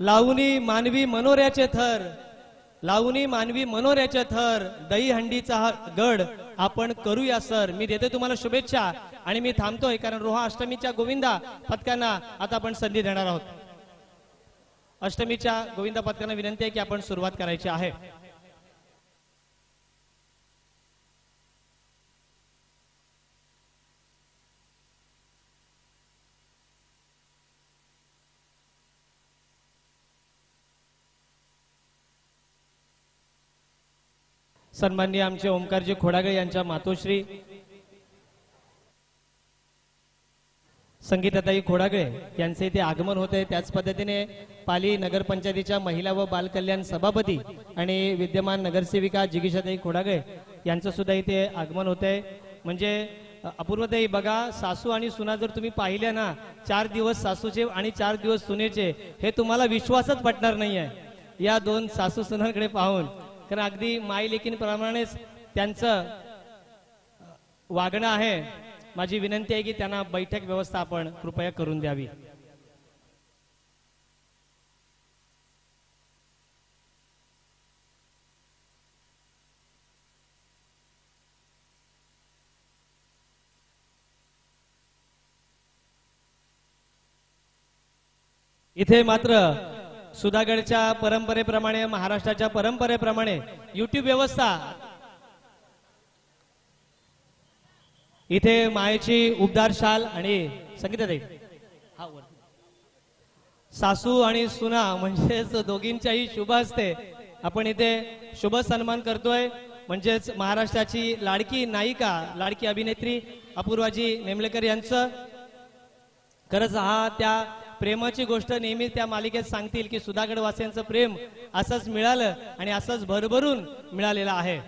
लावणी मानवी मनोऱ्याचे थर. लावणी मानवी मनोऱ्याचे थर. दहीहंडीचा हा गड. आपण करूया सर. मी देते तुम्हाला शुभेच्छा. आणि मी थांबतोय कारण रोहा अष्टमीच्या गोविंदा पथकांना आता आपण संधी देणार आहोत. अष्टमीच्या गोविंदा पथकांना विनंती आहे की आपण सुरुवात करायची आहे. सन्माननीय आमचे ओंकारजी खोडागळे यांच्या मातोश्री संगीताताई खोडागळे यांचे इथे आगमन होते त्याच पद्धतीने पाली नगरपंचायतीच्या महिला व बालकल्याण सभापती आणि विद्यमान नगरसेविका जिगीशाताई खोडागळे यांचं सुद्धा इथे आगमन होते म्हणजे अपूर्वताई बघा सासू आणि सुना जर तुम्ही पाहिल्या ना चार दिवस सासूचे आणि चार दिवस सुनेचे हे तुम्हाला विश्वासच पटणार नाही आहे या दोन सासू सुनांकडे पाहून कारण अगदी माई लेखींप्रमाणेच त्यांचं वागणं आहे. माझी विनंती आहे की त्यांना बैठक व्यवस्था आपण कृपया करून द्यावी. इथे मात्र सुधागडच्या परंपरेप्रमाणे महाराष्ट्राच्या परंपरेप्रमाणे युट्यूब व्यवस्था. इथे मायेची उबदार शाल आणि संगीता सासू आणि सुना म्हणजेच दोघींच्याही शुभ असते आपण इथे शुभ सन्मान करतोय. म्हणजेच महाराष्ट्राची लाडकी नायिका लाडकी अभिनेत्री अपूर्वाजी नेमलेकर यांचं. खरंच हा त्या प्रेमाची गोष्ट नेहमी त्या मालिकेत सांगतील की सुधागड वासियांचं प्रेम असंच मिळालं आणि असंच भरभरून मिळालेलं आहे.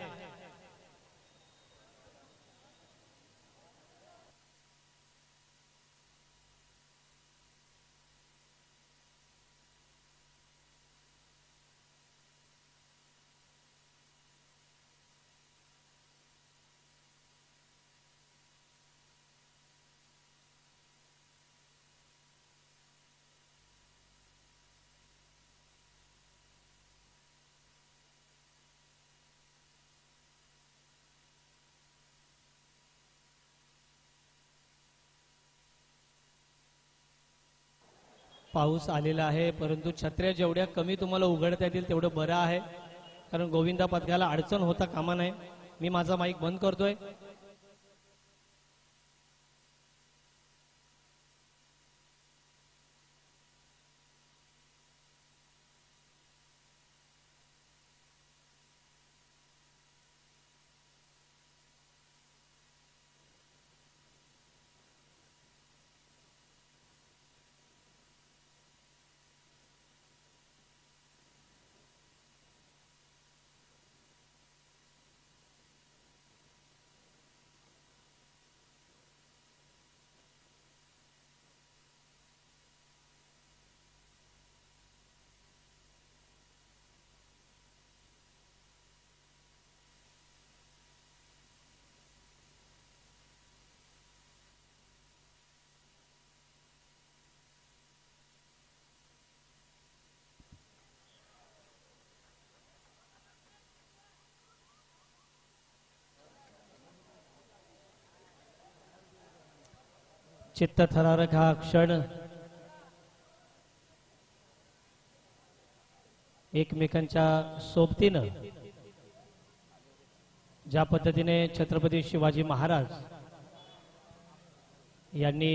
पाऊस आलेला आहे परंतु छत्र्या जेवढ्या कमी तुम्हाला उघडता येतील तेवढं बरं आहे. कारण गोविंदा पथकाला अडचण होता कामा नये. मी माझा माईक बंद करतोय. चित्त थरारक हा क्षण एकमेकांच्या सोबतीनं ज्या पद्धतीने छत्रपती शिवाजी महाराज यांनी